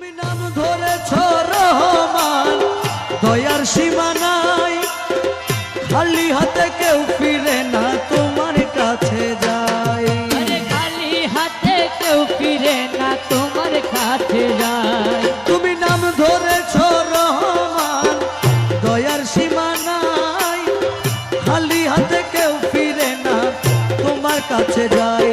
তুমি নাম ধরেছ রহমান দয়ার সীমা নাই। খালি হাতে কেউ ফিরে না তোমার কাছে যায় খালি হাতে কেউ ফিরে না তোমার কাছে যায় তুমি নাম ধরেছ রহমান দয়ার সীমা নাই। খালি হাতে কেউ ফিরে না তোমার কাছে যায়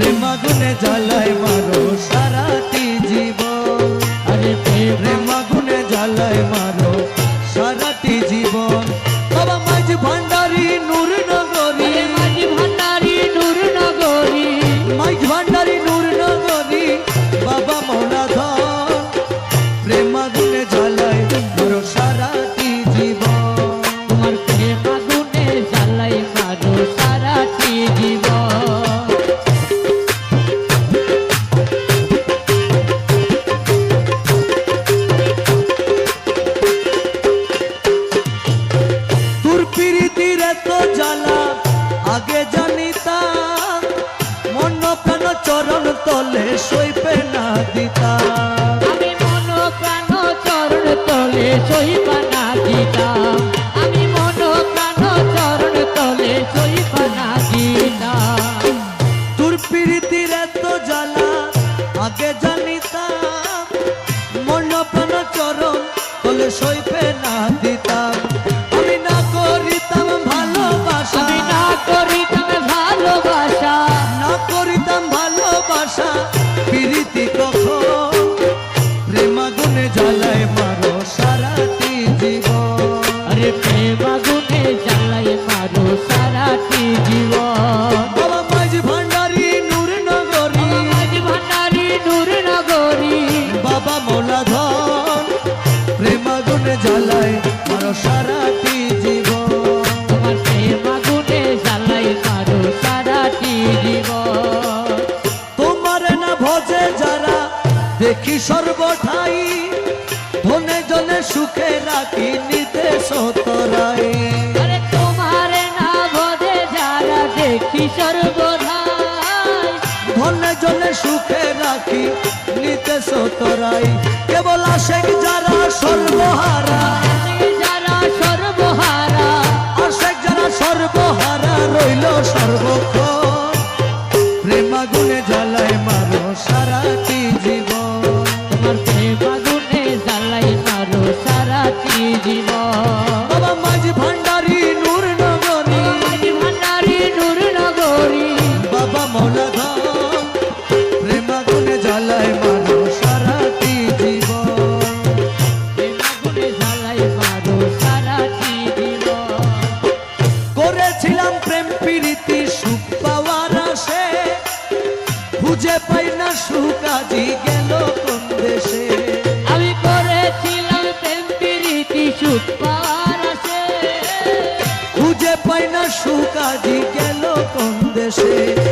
প্রেমাগুনে জ্বালায় মারো সারাটি জীবন। আরে প্রেম তলে সইপে না দিতাম আমি মন প্রাণ চরণ তলে সইবানা দিতাম আমি মন প্রাণ চরণ তলে সইবানা দিতাম তোর পিরিতির এত জ্বালা আগে জানিতাম। মন প্রাণ চরণ তলে সইপে না দিতাম ভালোবাসা পিরিতি কখন? প্রেমাগুনে জ্বালায় মারো সারাটি জীবন। আরে প্রেম আগুনে জ্বালাই মারো সারাটি জীবন। বাবা মাঝ ভান্ডারি নূর সুখে রাখি নিতে সতরাই আরে তোমার না যারা দেখি সর্বধাই ধনে জনে সুখে রাখি নিতে সতরাই কেবল আশেক যারা সর্বহারা। যারা সর্বহারা। আশেক যারা সর্বহারা রইল সর্বক্ষণ। জীবন বাবা মাঝ ভান্ডারি নূর নগরী। মাঝ ভান্ডারি নূর নগরী। বাবা মৌলা প্রেমাগুনে জ্বালায় সারাটি সারাটি করেছিলাম প্রেম প্রীতি সুখ পাওয়ার আসে খুঁজে পাই না সুখ আজি আজি গেল কোন দেশে?